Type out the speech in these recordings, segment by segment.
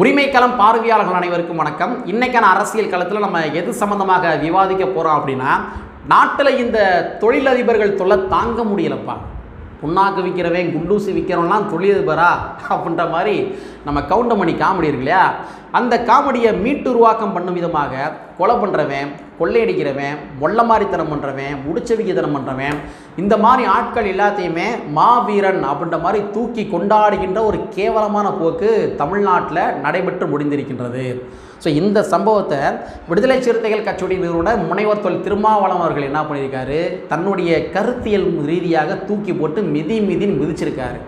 உரிமைக்களம் பார்வையாளர்கள் அனைவருக்கும் வணக்கம். இன்றைக்கான அரசியல் களத்தில் நம்ம எது சம்பந்தமாக விவாதிக்க போகிறோம் அப்படின்னா நாட்டில் இந்த தொழிலதிபர்கள் தொல்லை தாங்க முடியலப்பா. புண்ணாக்கு விற்கிறவன் குண்டூசி விற்கிறவன்லாம் தொழிலதிபரா அப்படின்ற மாதிரி நம்ம கவுண்டமணி காமெடி இருக்கு இல்லையா? அந்த காமெடியை மீட்டு உருவாக்கம் பண்ணும் விதமாக கொலை பண்ணுறவன் கொள்ளையடிக்கிறவன் மொள்ளமாரித்தனம் பண்ணுறவன் முடிச்சவிக்கித்தனம் பண்ணுறவன் இந்த மாதிரி ஆட்கள் எல்லாத்தையுமே மாவீரன் அப்படின்ற மாதிரி தூக்கி கொண்டாடுகின்ற ஒரு கேவலமான போக்கு தமிழ்நாட்டில் நடைபெற்று முடிந்திருக்கின்றது. ஸோ இந்த சம்பவத்தை விடுதலை சிறுத்தைகள் கட்சியுடைய நிறுவனர் முனைவர் தொல் திருமாவளம் அவர்கள் என்ன பண்ணியிருக்காரு? தன்னுடைய கருத்தியல் ரீதியாக தூக்கி போட்டு மிதி மிதின்னு மிதிச்சிருக்காரு.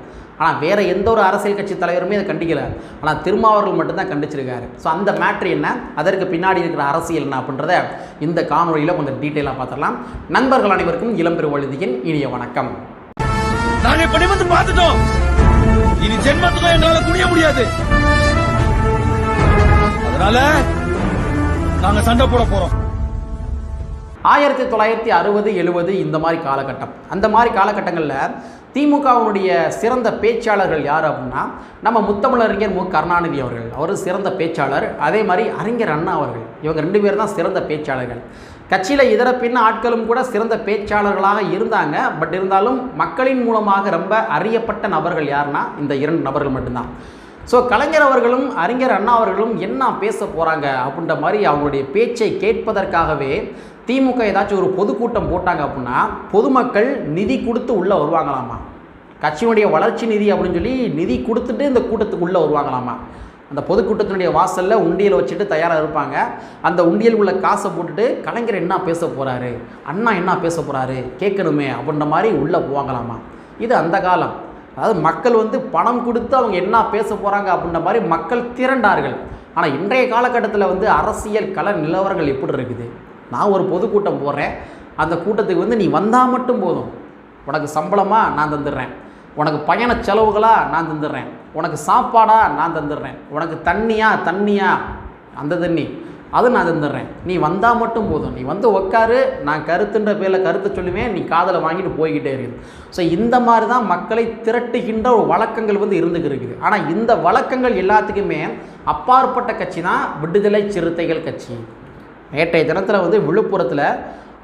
ஆனால் வேறு எந்த ஒரு அரசியல் கட்சி தலைவருமே அதை கண்டிக்கல. ஆனால் திருமாவர்கள் மட்டும்தான் கண்டிச்சிருக்காரு. ஸோ அந்த மேட்ரு என்ன? அதற்கு பின்னாடி இருக்கிற அரசியல் என்ன அப்படின்றத இந்த காணொலியில் கொஞ்சம் டீட்டெயிலாக பார்த்துடலாம். நண்பர்கள் அனைவருக்கும் இளம்பெருவழுதியின் இனிய வணக்கம். நாங்க இப்படி வந்து பார்த்துட்டோம். இனி ஜென்மத்துக்கும் எங்களால குனிய முடியாது. அதனால நாங்க சண்டை போட போறோம். ஆயிரத்தி தொள்ளாயிரத்தி அறுபது எழுபது இந்த மாதிரி காலகட்டம். அந்த மாதிரி காலகட்டங்களில் திமுகவினுடைய சிறந்த பேச்சாளர்கள் யார் அப்படின்னா நம்ம முத்தமிழறிஞர் மு. கருணாநிதி அவர்கள். அவர் சிறந்த பேச்சாளர். அதே மாதிரி அறிஞர் அண்ணா அவர்கள். இவங்க ரெண்டு பேர் தான் சிறந்த பேச்சாளர்கள். கட்சியில் இதர பின்ன ஆட்களும் கூட சிறந்த பேச்சாளர்களாக இருந்தாங்க. பட் இருந்தாலும் மக்களின் மூலமாக ரொம்ப அறியப்பட்ட நபர்கள் யாருன்னா இந்த இரண்டு நபர்கள் மட்டும்தான். ஸோ கலைஞர் அவர்களும் அறிஞர் அண்ணா அவர்களும் என்ன பேச போகிறாங்க அப்படின்ற மாதிரி அவங்களுடைய பேச்சை கேட்பதற்காகவே திமுக ஏதாச்சும் ஒரு பொதுக்கூட்டம் போட்டாங்க அப்படின்னா பொதுமக்கள் நிதி கொடுத்து உள்ளே வருவாங்களாமா? கட்சியினுடைய வளர்ச்சி நிதி அப்படின்னு சொல்லி நிதி கொடுத்துட்டு இந்த கூட்டத்துக்கு உள்ளே வருவாங்களாமா? அந்த பொதுக்கூட்டத்தினுடைய வாசலில் உண்டியல் வச்சுட்டு தயாராக இருப்பாங்க. அந்த உண்டியல் உள்ள காசை போட்டுட்டு கலைஞர் என்ன பேச போகிறாரு அண்ணா என்ன பேச போகிறாரு கேட்கணுமே அப்படின்ற மாதிரி உள்ளே போவாங்களாமா? இது அந்த காலம். அதாவது மக்கள் வந்து பணம் கொடுத்து அவங்க என்ன பேச போகிறாங்க அப்படின்ற மாதிரி மக்கள் திரண்டார்கள். ஆனால் இன்றைய காலகட்டத்தில் வந்து அரசியல் கல நிலவரங்கள் எப்படி இருக்குது? நான் ஒரு பொதுக்கூட்டம் போடுறேன் அந்த கூட்டத்துக்கு வந்து நீ வந்தால் மட்டும் போதும். உனக்கு சம்பளமாக நான் தந்துடுறேன். உனக்கு பயண செலவுகளாக நான் தந்துடுறேன். உனக்கு சாப்பாடாக நான் தந்துடுறேன். உனக்கு தண்ணியா தண்ணியா அந்த தண்ணி. அதை நான் தந்துடுறேன். நீ வந்தால் மட்டும் போதும். நீ வந்து உட்காரு நான் கருத்துன்ற பேரில் கருத்தை சொல்லுவேன் நீ காதில் வாங்கிட்டு போய்கிட்டே இருக்குது ஸோ இந்த மாதிரி தான் மக்களை திரட்டுகின்ற ஒரு வழக்கங்கள் வந்து இருந்துக்கு இருக்குது. ஆனால் இந்த வழக்கங்கள் எல்லாத்துக்குமே அப்பாற்பட்ட கட்சி தான் விடுதலை சிறுத்தைகள் கட்சி. நேற்றைய தினத்தில் வந்து விழுப்புரத்தில்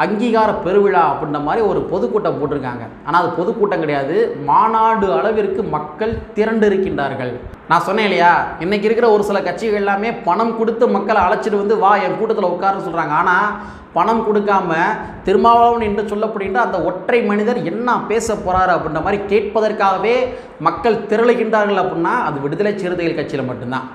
அங்கீகார பெருவிழா அப்படின்ற மாதிரி ஒரு பொதுக்கூட்டம் போட்டிருக்காங்க. ஆனால் அது பொதுக்கூட்டம் கிடையாது. மாநாடு அளவிற்கு மக்கள் திரண்டு இருக்கின்றார்கள் நான் சொன்னேன் இல்லையா? இன்னைக்கு இருக்கிற ஒரு சில கட்சிகள் எல்லாமே பணம் கொடுத்து மக்களை அழைச்சிட்டு வந்து வா என் கூட்டத்தில் உட்காருன்னு சொல்கிறாங்க ஆனால் பணம் கொடுக்காம திருமாவளவன் என்று சொல்லப்படுகின்ற அந்த ஒற்றை மனிதர் என்ன பேச போகிறாரு அப்படின்ற மாதிரி கேட்பதற்காகவே மக்கள் திரளுகின்றார்கள் அப்படின்னா அது விடுதலை சிறுத்தைகள் கட்சியில் மட்டும்தான்.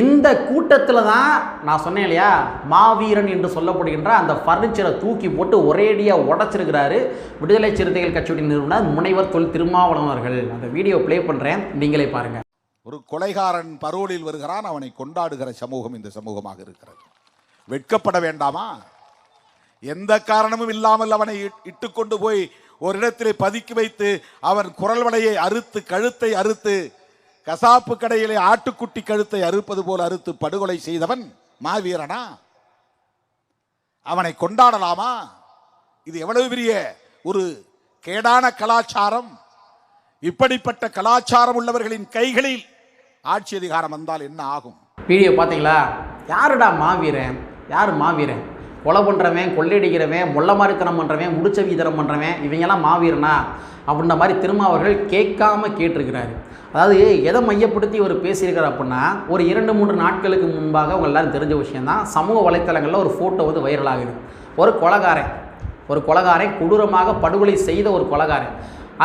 இந்த கூட்டத்தில் தான் நான் சொன்னேன் இல்லையா மாவீரன் என்று சொல்லப்படுகின்ற அந்த ஃபர்னிச்சரை தூக்கி போட்டு ஒரேடியாக உடச்சிருக்கிறாரு விடுதலை சிறுத்தைகள் கட்சியுடைய நிறுவனர் முனைவர் தொல் திருமாவளவன் அவர்கள். அந்த வீடியோ ப்ளே பண்ணுறேன் நீங்களே பாருங்கள் ஒரு கொலைகாரன் பரோலில் வருகிறான் அவனை கொண்டாடுகிற சமூகம் இந்த சமூகமாக இருக்கிறது. வெட்கப்பட வேண்டாமா? எந்த காரணமும் இல்லாமல் அவனை இட்டு இட்டுக்கொண்டு போய் ஒரு இடத்திலே பதுக்கி வைத்து அவன் குரல்வடையை அறுத்து கழுத்தை அறுத்து கசாப்பு கடையிலே ஆட்டுக்குட்டி கழுத்தை அறுப்பது போல அறுத்து படுகொலை செய்தவன் மாவீரனா? அவனை கொண்டாடலாமா? இது எவ்வளவு பெரிய ஒரு கேடான கலாச்சாரம். இப்படிப்பட்ட கலாச்சாரம் உள்ளவர்களின் கைகளில் ஆட்சி அதிகாரம் வந்தால் என்ன ஆகும்? வீடியோ பார்த்தீங்களா? யாருடா மாவீரன்? யார் மாவீரன்? கொலை பண்ணுறவன் கொள்ளையடிக்கிறவன் மொள்ள மாதிரித்தனம் பண்ணுறவன் முடிச்ச வீதனம் பண்ணுறவன் இவங்கெல்லாம் மாவீரனா? அப்படின்ற மாதிரி திருமாவர்கள் அவர்கள் கேட்காம கேட்டிருக்கிறாரு. அதாவது எதை மையப்படுத்தி இவர் பேசியிருக்கார் அப்படின்னா ஒரு இரண்டு மூன்று நாட்களுக்கு முன்பாக அவங்க எல்லாரும் தெரிஞ்ச விஷயந்தான் சமூக வலைத்தளங்களில் ஒரு ஃபோட்டோ வந்து வைரல் ஆகுது. ஒரு கொலகாரன் ஒரு கொலகாரன் கொடூரமாக படுகொலை செய்த ஒரு கொலகாரன்.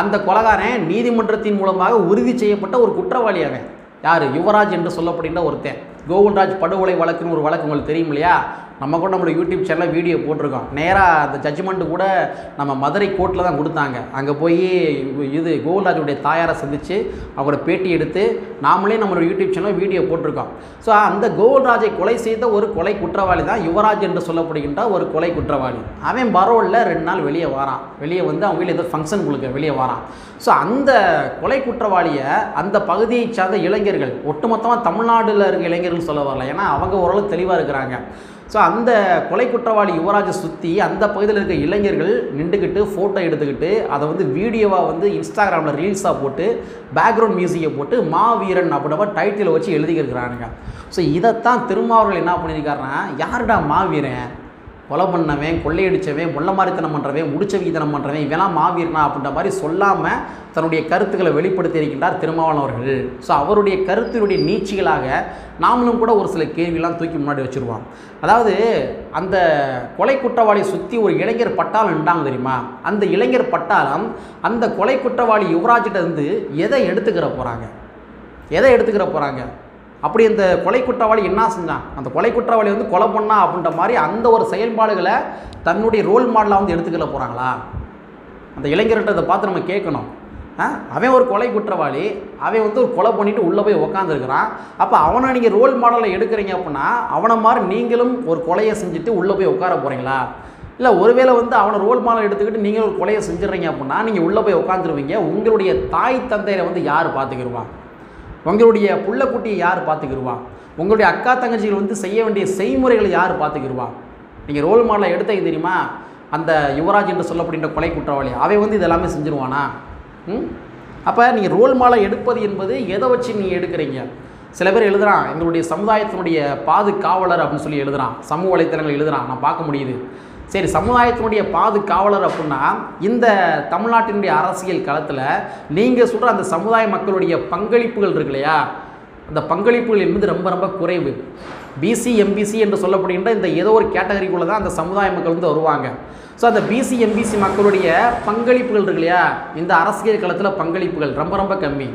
அந்த கொலகாரன் நீதிமன்றத்தின் மூலமாக உறுதி செய்யப்பட்ட ஒரு குற்றவாளி அவன். யார்? யுவராஜ் என்று சொல்லப்படுகின்ற ஒருத்தன். கோகுல்ராஜ் படுகொலை வழக்குன்னு ஒரு வழக்கு உங்களுக்கு தெரியும் இல்லையா? நம்ம கூட நம்மளோட யூடியூப் சேனலில் வீடியோ போட்டிருக்கோம். நேராக அந்த ஜட்ஜ்மெண்ட்டு கூட நம்ம மதுரை கோர்ட்டில் தான் கொடுத்தாங்க. அங்கே போய் இது கோகுல்ராஜுடைய தாயாரை சந்தித்து அவரோட பேட்டி எடுத்து நாமளே நம்மளோட யூடியூப் சேனலில் வீடியோ போட்டிருக்கோம். ஸோ அந்த கோகுல்ராஜை கொலை செய்த ஒரு கொலை குற்றவாளி தான் யுவராஜ் என்று சொல்லப்படுகின்ற ஒரு கொலை குற்றவாளி. அவன் பரோலில் ரெண்டு நாள் வெளியே வரான். வெளியே வந்து அவங்க வீட்டில் ஏதோ ஃபங்க்ஷன் கொடுக்க வெளியே வரான். ஸோ அந்த கொலை குற்றவாளியை அந்த பகுதியை சார்ந்த இளைஞர்கள் ஒட்டுமொத்தமாக தமிழ்நாட்டில் இருக்க இளைஞர்கள் சொல்ல வரல. ஏன்னா அவங்க ஓரளவு தெளிவாக இருக்கிறாங்க. ஸோ அந்த கொலை குற்றவாளி யுவராஜை சுற்றி அந்த பகுதியில் இருக்க இளைஞர்கள் நின்றுக்கிட்டு ஃபோட்டோ எடுத்துக்கிட்டு அதை வந்து வீடியோவாக வந்து இன்ஸ்டாகிராமில் ரீல்ஸாக போட்டு பேக்ரவுண்ட் மியூசிக்கை போட்டு மாவீரன் அப்படின்ற டைட்டில் வச்சு எழுதிக்கிறானுங்க ஸோ இதைத்தான் திருமாவர்கள் என்ன பண்ணியிருக்காருன்னா யாருடா மாவீரன்? கொலை பண்ணவன் கொள்ளையடிச்சவன் முள்ள மாதிரித்தனம் பண்ணுறவன் முடிச்ச விகிதனம் பண்ணுறவன் இவெல்லாம் மாவீரனா அப்படின்ற மாதிரி சொல்லாமல் தன்னுடைய கருத்துக்களை வெளிப்படுத்தி இருக்கின்றார் திருமாவளவன் அவர்கள். ஸோ அவருடைய கருத்தினுடைய நீச்சிகளாக நாமளும் கூட ஒரு சில கேள்வியெல்லாம் தூக்கி முன்னாடி வச்சுருவோம். அதாவது அந்த கொலை குற்றவாளியை சுற்றி ஒரு இளைஞர் பட்டாளம் இருந்தாங்க தெரியுமா? அந்த இளைஞர் பட்டாளம் அந்த கொலை குற்றவாளி யுவராஜிட்ட இருந்து எதை எடுத்துக்கிற போகிறாங்க எதை எடுத்துக்கிற போகிறாங்க அப்படி அந்த கொலை குற்றவாளி என்ன செஞ்சான் அந்த கொலை குற்றவாளி வந்து கொலை பண்ணா அப்படின்ற மாதிரி அந்த ஒரு செயல்பாடுகளை தன்னுடைய ரோல் மாடலாக வந்து எடுத்துக்கல போகிறாங்களா அந்த இளைஞர்கிட்ட அதை பார்த்து நம்ம கேட்கணும். ஆ? அவன் ஒரு கொலை குற்றவாளி அவன் வந்து ஒரு கொலை பண்ணிட்டு உள்ளே போய் உக்காந்துருக்கிறான். அப்போ அவனை நீங்கள் ரோல் மாடலை எடுக்கிறீங்க அப்படின்னா அவனை மாதிரி நீங்களும் ஒரு கொலையை செஞ்சுட்டு உள்ளே போய் உட்கார போகிறீங்களா இல்லை ஒருவேளை வந்து அவனை ரோல் மாடல் எடுத்துக்கிட்டு நீங்கள் ஒரு கொலையை செஞ்சிடுறீங்க அப்படின்னா நீங்கள் உள்ளே போய் உட்காந்துருவீங்க உங்களுடைய தாய் தந்தையரை வந்து யார் பார்த்துக்கிடுவான் உங்களுடைய புள்ளக்குட்டியை யார் பார்த்துக்கிடுவான் உங்களுடைய அக்கா தங்கச்சிகள் வந்து செய்ய வேண்டிய செய்முறைகளை யார் பார்த்துக்கிடுவான் நீங்கள் ரோல் மாடலை எடுத்தீங்க தெரியுமா? அந்த யுவராஜ் என்று சொல்லப்படுகின்ற கொலை குற்றவாளி. அவை வந்து இதெல்லாமே செஞ்சுருவானா? ம்? அப்போ நீங்கள் ரோல் மாலை எடுப்பது என்பது எதை வச்சு நீங்கள் எடுக்கிறீங்க? சில பேர் எழுதுகிறான் எங்களுடைய சமுதாயத்தினுடைய பாதுகாவலர் அப்படின்னு சொல்லி எழுதுகிறான் சமூக வலைத்தளங்கள் எழுதுறான். நான் பார்க்க முடியுது. சரி சமுதாயத்தினுடைய பாதுகாவலர் அப்படின்னா இந்த தமிழ்நாட்டினுடைய அரசியல் களத்தில் நீங்கள் சொல்கிற அந்த சமுதாய மக்களுடைய பங்களிப்புகள் இருக்கு இல்லையா? அந்த பங்களிப்புகள் என்பது ரொம்ப ரொம்ப குறைவு. பிசி எம்பிசி என்று சொல்லப்படுகின்ற இந்த ஏதோ ஒரு கேட்டகரிக்குள்ளே தான் அந்த சமுதாய மக்கள் வந்து வருவாங்க. ஸோ அந்த பிசி எம்பிசி மக்களுடைய பங்களிப்புகள் இருக்கு இல்லையா? இந்த அரசியல் களத்தில் பங்களிப்புகள் ரொம்ப ரொம்ப கம்மி.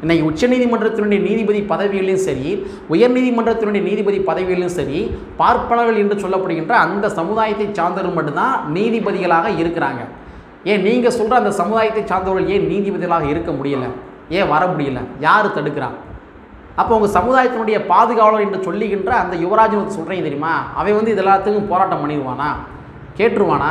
இன்னைக்கு உச்சநீதிமன்றத்தினுடைய நீதிபதி பதவியிலும் சரி உயர்நீதிமன்றத்தினுடைய நீதிபதி பதவியிலும் சரி பார்ப்பனர்கள் என்று சொல்லப்படுகின்ற அந்த சமுதாயத்தை சார்ந்தவர்கள் மட்டும்தான் நீதிபதிகளாக இருக்கிறாங்க. ஏன் நீங்கள் சொல்கிற அந்த சமுதாயத்தை சார்ந்தவர்கள் ஏன் நீதிபதிகளாக இருக்க முடியலை? ஏன் வர முடியல? யார் தடுக்கிறான் அப்போ உங்கள் சமுதாயத்தினுடைய பாதுகாவலர் என்று சொல்லுகின்ற அந்த யுவராஜன் வந்து சொல்கிறீங்க தெரியுமா? அவன் வந்து இது எல்லாத்துக்கும் போராட்டம் பண்ணிடுவானா? கேட்டுருவானா?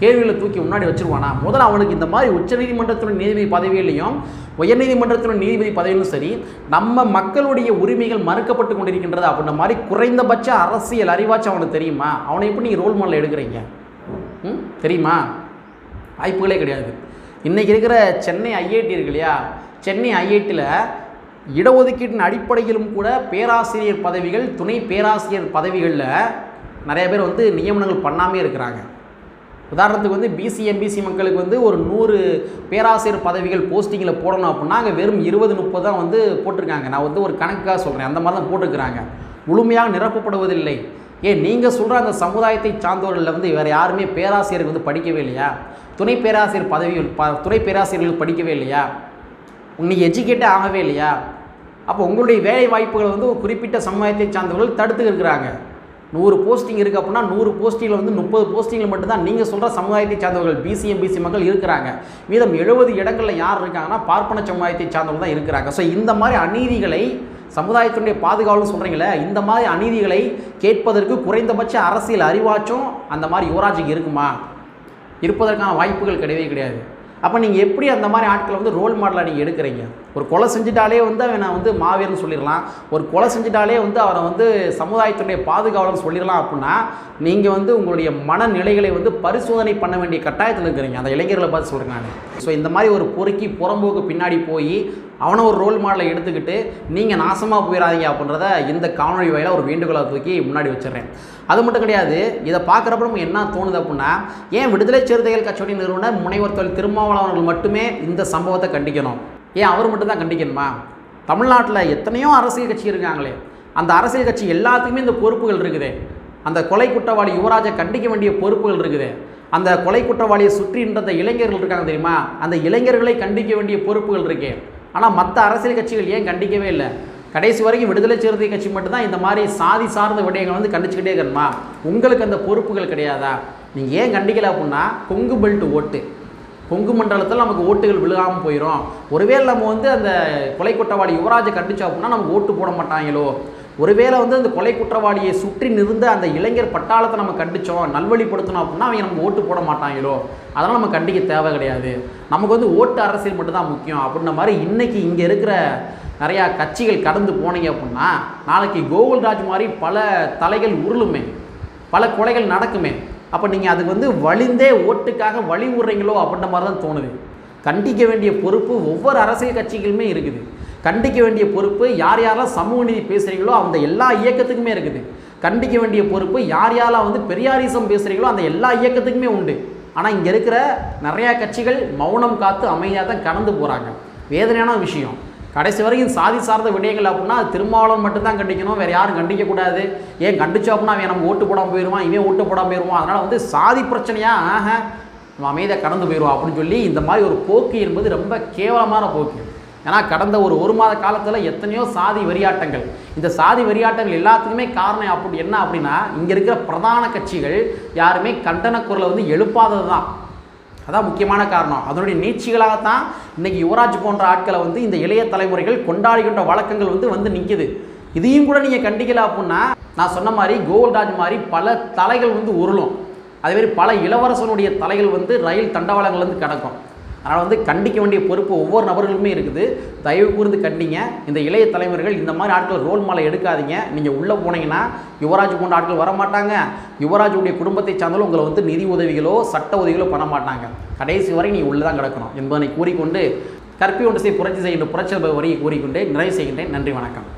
கேள்விகளை தூக்கி முன்னாடி வச்சிருவானா? முதல்ல அவனுக்கு இந்த மாதிரி உச்சநீதிமன்றத்துடன் நீதிபதி பதவியிலையும் உயர்நீதிமன்றத்தினுடைய நீதிபதி பதவியிலும் சரி நம்ம மக்களுடைய உரிமைகள் மறுக்கப்பட்டு கொண்டிருக்கின்றது அப்படின்ற மாதிரி குறைந்தபட்ச அரசியல் அறிவாச்சும் அவனுக்கு தெரியுமா? அவனை எப்படி நீங்கள் ரோல் மாடல் எடுக்கிறீங்க? ம்? தெரியுமா? வாய்ப்புகளே கிடையாது. இன்றைக்கி இருக்கிற சென்னை ஐஐடி இருக்கு இல்லையா? சென்னை ஐஐடியில் இடஒதுக்கீட்டின் அடிப்படையிலும் கூட பேராசிரியர் பதவிகள் துணை பேராசிரியர் பதவிகளில் நிறைய பேர் வந்து நியமனங்கள் பண்ணாமே இருக்கிறாங்க. உதாரணத்துக்கு வந்து பிசி எம்பிசி மக்களுக்கு வந்து ஒரு நூறு பேராசிரியர் பதவிகள் போஸ்டிங்கில் போடணும் அப்படின்னா அங்கே வெறும் இருபது முப்பது தான் வந்து போட்டிருக்காங்க. நான் வந்து ஒரு கணக்காக சொல்கிறேன் அந்த மாதிரி தான் போட்டிருக்கிறாங்க. முழுமையாக நிரப்பப்படுவதில்லை. ஏன் நீங்கள் சொல்கிற அந்த சமுதாயத்தை சார்ந்தவர்களில் வந்து வேறு யாருமே பேராசிரியருக்கு வந்து படிக்கவே இல்லையா? துணை பேராசிரியர் பதவிகள் ப துணை பேராசிரியர்கள் படிக்கவே இல்லையா? நீங்கள் எஜுகேட்டே ஆகவே இல்லையா? அப்போ உங்களுடைய வேலை வாய்ப்புகளை வந்து ஒரு குறிப்பிட்ட சமுதாயத்தை சார்ந்தவர்கள் தடுத்து இருக்கிறாங்க நூறு போஸ்டிங் இருக்குது அப்படின்னா நூறு போஸ்டிங்கில் வந்து முப்பது போஸ்டிங்கில் மட்டும்தான் நீங்கள் சொல்கிற சமுதாயத்தை சார்ந்தவர்கள் பிசி எம்பிசி மக்கள் இருக்கிறாங்க. மீதம் எழுபது இடங்களில் யார் இருக்காங்கன்னா பார்ப்பன சமுதாயத்தை சார்ந்தவர்கள் தான் இருக்கிறாங்க. ஸோ இந்த மாதிரி அநீதிகளை சமுதாயத்தினுடைய பாதுகாவல்னு சொல்கிறீங்களே இந்த மாதிரி அநீதிகளை கேட்பதற்கு குறைந்தபட்ச அரசியல் அறிவாச்சும் அந்த மாதிரி யுவராஜுக்கு இருக்குமா? இருப்பதற்கான வாய்ப்புகள் கிடையவே கிடையாது. அப்போ நீங்கள் எப்படி அந்த மாதிரி ஆட்களை வந்து ரோல் மாடலாக நீங்கள் எடுக்கிறீங்க? ஒரு கொலை செஞ்சுட்டாலே வந்து அவனை வந்து மாவீரன் சொல்லிடலாம். ஒரு கொலை செஞ்சிட்டாலே வந்து அவரை வந்து சமுதாயத்துடைய பாதுகாவலர் சொல்லிடலாம் அப்படின்னா நீங்கள் வந்து உங்களுடைய மனநிலைகளை வந்து பரிசோதனை பண்ண வேண்டிய கட்டாயத்தில் இருக்கிறீங்க. அந்த இளைஞர்களை பார்த்து சொல்கிறேன் நான். ஸோ இந்த மாதிரி ஒரு பொறுக்கி புறம்போக்கு பின்னாடி போய் அவனை ஒரு ரோல் மாடலை எடுத்துக்கிட்டு நீங்கள் நாசமாக போயிடாதீங்க அப்படின்றத இந்த காணொலி வாயில ஒரு வேண்டுகோளை தூக்கி முன்னாடி வச்சிடுறேன். அது மட்டும் கிடையாது இதை பார்க்குறப்ப நமக்கு என்ன தோணுது அப்படின்னா ஏன் விடுதலை சிறுத்தைகள் கட்சியுடைய நிறுவனர் முனைவர் தொழில் திருமாவளவர்கள் மட்டுமே இந்த சம்பவத்தை கண்டிக்கணும்? ஏன் அவர் மட்டும்தான் கண்டிக்கணுமா? தமிழ்நாட்டில் எத்தனையோ அரசியல் கட்சி இருக்காங்களே. அந்த அரசியல் கட்சி எல்லாத்துக்குமே இந்த பொறுப்புகள் இருக்குது. அந்த கொலை குற்றவாளி யுவராஜை கண்டிக்க வேண்டிய பொறுப்புகள் இருக்குது. அந்த கொலை குற்றவாளியை சுற்றின்ற அந்த இளைஞர்கள் இருக்காங்க தெரியுமா? அந்த இளைஞர்களை கண்டிக்க வேண்டிய பொறுப்புகள் இருக்கேன் ஆனால் மற்ற அரசியல் கட்சிகள் ஏன் கண்டிக்கவே இல்லை? கடைசி வரைக்கும் விடுதலை சிறுத்தை கட்சி மட்டும்தான் இந்த மாதிரி சாதி சார்ந்த விடயங்கள் வந்து கண்டிச்சுக்கிட்டே இருக்கணுமா? உங்களுக்கு அந்த பொறுப்புகள் கிடையாதா? நீங்கள் ஏன் கண்டிக்கல அப்படின்னா கொங்கு பெல்ட் ஓட்டு. கொங்கு மண்டலத்தில் நமக்கு ஓட்டுகள் விழுகாமல் போயிடும் ஒருவேளை நம்ம வந்து அந்த கொலை குற்றவாளி யுவராஜை கண்டிச்சோம் அப்படின்னா நமக்கு ஓட்டு போட மாட்டாங்களோ? ஒருவேளை வந்து அந்த கொலை குற்றவாளியை சுற்றி நிறுந்த அந்த இளைஞர் பட்டாளத்தை நம்ம கண்டிச்சோம் நல்வழிப்படுத்தணும் அப்படின்னா அவங்க நம்ம ஓட்டு போட மாட்டாங்களோ? அதெல்லாம் நம்ம கண்டிக்க தேவை கிடையாது. நமக்கு வந்து ஓட்டு அரசியல் மட்டும்தான் முக்கியம் அப்படின்ற மாதிரி இன்னைக்கு இங்கே இருக்கிற நிறையா கட்சிகள் கடந்து போனீங்க அப்படின்னா நாளைக்கு கோகுல்ராஜ் மாதிரி பல தலைகள் உருளுமே பல கொலைகள் நடக்குமே. அப்போ நீங்கள் அதுக்கு வந்து வழிந்தே ஓட்டுக்காக வழி விடுறீங்களோ அப்படின்ற மாதிரி தான் தோணுது. கண்டிக்க வேண்டிய பொறுப்பு ஒவ்வொரு அரசியல் கட்சிகளுமே இருக்குது. கண்டிக்க வேண்டிய பொறுப்பு யார் யாரெல்லாம் சமூக நீதி பேசுகிறீங்களோ அந்த எல்லா இயக்கத்துக்குமே இருக்குது. கண்டிக்க வேண்டிய பொறுப்பு யார் யாரெல்லாம் வந்து பெரியாரிசம் பேசுகிறீங்களோ அந்த எல்லா இயக்கத்துக்குமே உண்டு. ஆனால் இங்கே இருக்கிற நிறையா கட்சிகள் மௌனம் காத்து அமைதியாக தான் கடந்து போகிறாங்க வேதனையான விஷயம். கடைசி வரைக்கும் சாதி சார்ந்த விடயங்கள் அப்படின்னா அது திருமாவளவன் மட்டும்தான் கண்டிக்கணும். வேறு யாரும் கண்டிக்கக்கூடாது ஏன் கண்டிச்சோம் அப்படின்னா அவன் நம்ம ஓட்டு போடாமல் போயிடுவான் இவன் ஓட்டு போடாமல் போயிடுவான் அதனால் வந்து சாதி பிரச்சனையாக ஆஹ நம்ம அமைதியாக கடந்து போயிடுவோம் அப்படின்னு சொல்லி இந்த மாதிரி ஒரு போக்கு என்பது ரொம்ப கேவலமான போக்கு. ஏன்னா கடந்த ஒரு ஒரு மாத காலத்தில் எத்தனையோ சாதி வெறியாட்டங்கள். இந்த சாதி வெறியாட்டங்கள் எல்லாத்துக்குமே காரணம் அப்படி என்ன அப்படின்னா இங்கே இருக்கிற பிரதான கட்சிகள் யாருமே கண்டன குரலை வந்து எழுப்பாதது தான். அதான் முக்கியமான காரணம். அதனுடைய நீட்சிகளாகத்தான் இன்னைக்கு யுவராஜ் போன்ற ஆட்களை வந்து இந்த இளைய தலைமுறைகள் கொண்டாடுகின்ற வழக்கங்கள் வந்து வந்து நிற்கிது இதையும் கூட நீங்கள் கண்டிக்கல அப்படின்னா நான் சொன்ன மாதிரி கோகுல்ராஜ் மாதிரி பல தலைகள் வந்து உருளும். அதேமாதிரி பல இளவரசனுடைய தலைகள் வந்து ரயில் தண்டவாளங்கள்லேருந்து கிடக்கும். அதனால் வந்து கண்டிக்க வேண்டிய பொறுப்பு ஒவ்வொரு நபர்களுமே இருக்குது. தயவு கூர்ந்து கண்டிங்க. இந்த இளைய தலைவர்கள் இந்த மாதிரி ஆட்கள் ரோல் மாலை எடுக்காதீங்க. நீங்கள் உள்ளே போனீங்கன்னா யுவராஜ் போன்ற ஆட்கள் வர மாட்டாங்க யுவராஜுடைய குடும்பத்தை சார்ந்தாலும் உங்களை வந்து நிதி உதவிகளோ சட்ட உதவிகளோ பண்ண மாட்டாங்க. கடைசி வரை நீ உள்ளே தான் கிடக்கணும் என்பதனை கூறிக்கொண்டு கற்பி ஒன்று செய்ய புரட்சி செய்கின்ற புரட்சி வரியை கூறிக்கொண்டு நிறைவு செய்கின்றேன். நன்றி வணக்கம்.